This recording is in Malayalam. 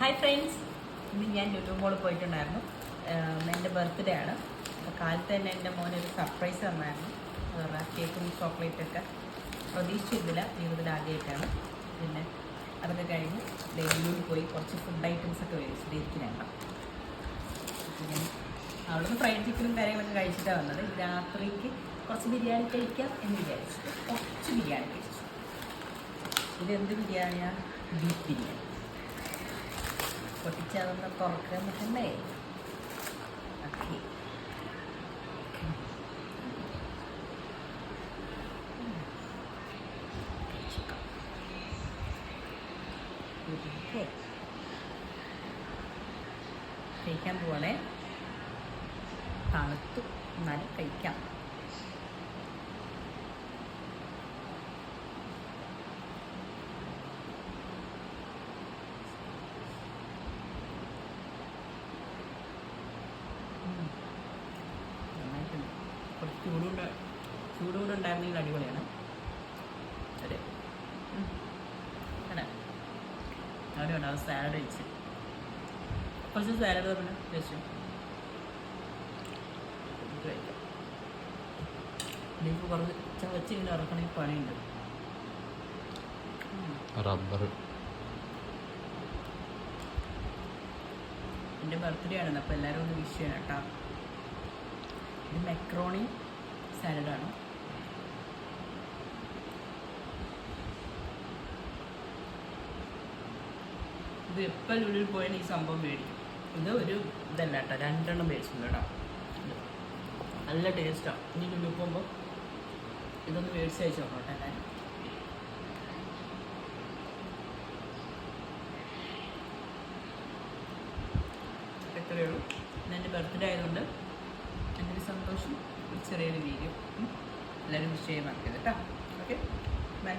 ഹായ് ഫ്രണ്ട്സ് ഇന്ന് ഞാൻ യൂട്യൂബ് മോളിൽ പോയിട്ടുണ്ടായിരുന്നു. എന്റെ ബർത്ത്ഡേ ആണ്. അപ്പോൾ കാലത്ത് തന്നെ എന്റെ മോനൊരു സർപ്രൈസ് തന്നായിരുന്നു. അതുപോലെ കേക്കും ചോക്ലേറ്റൊക്കെ പ്രതീക്ഷിച്ചിരുന്നില്ല. ജീവിതത്തിൽ ആദ്യമായിട്ടാണ്. പിന്നെ അതൊക്കെ കഴിഞ്ഞ് ഡെയിലിയിൽ പോയി കുറച്ച് ഫുഡ് ഐറ്റംസ് ഒക്കെ ഇരിക്കുന്നുണ്ട്. പിന്നെ അവിടുന്ന് ഫ്രൈഡ് ചിക്കനും കാര്യങ്ങളൊക്കെ കഴിച്ചിട്ടാണ് വന്നത്. രാത്രിക്ക് കുറച്ച് ബിരിയാണി കഴിക്കാം എന്ന് വിചാരിച്ചു കുറച്ച് ബിരിയാണി കഴിച്ചു. ഇതെന്ത് ബിരിയാണിയാണ് ബീഫ് ബിരിയാണി. പൊട്ടിച്ചതൊന്ന് തുറക്കാൻ പറ്റണ്ടേ? ഓക്കെ. കഴിക്കാൻ പോവാണേ. തണുത്തു. എന്നാലും കഴിക്കാം. ചൂടുകൊണ്ട് ചൂടുകൂടെ ഉണ്ടായിരുന്നെങ്കിൽ അടിപൊളിയാണ്. അതെ. അവിടെ ഉണ്ടാവും സാലഡ് കഴിച്ച് കുറച്ച് സാലഡ് തന്നെ കഴിക്കാം. ബീഫ് കുറച്ച് ചവച്ച് ഇങ്ങനെ ഇറക്കണമെങ്കിൽ പണിയുണ്ട് റബ്ബർ എന്റെ ബർത്ത്ഡേ ആണ് അപ്പോൾ എല്ലാവരും ഒന്ന് വിഷ് ചെയ്യണം കേട്ടോ. ഇത് മെക്രോണി സാലഡാണ് ഇത് എപ്പോൾ ഉള്ളിൽ പോയാൽ ഈ സംഭവം മേടിക്കും. ഇത് ഒരു ഇതല്ല കേട്ടോ രണ്ടെണ്ണം മേടിച്ചിട്ടുണ്ട് കേട്ടോ. നല്ല ടേസ്റ്റാണ് ഇനി ഉള്ളിൽ പോകുമ്പോൾ ഇതൊന്ന് മേടിച്ച് അയച്ചു നോക്കട്ടെ ഞാൻ ഇത്രയേ ഉള്ളൂ. ബർത്ത്ഡേ ആയതുകൊണ്ട് എന്റെ ഒരു സന്തോഷം ഒരു ചെറിയൊരു വീഡിയോ. എല്ലാവരും ഷെയർ മാർക്ക് കേട്ടോ. ഓക്കെ. ബൈ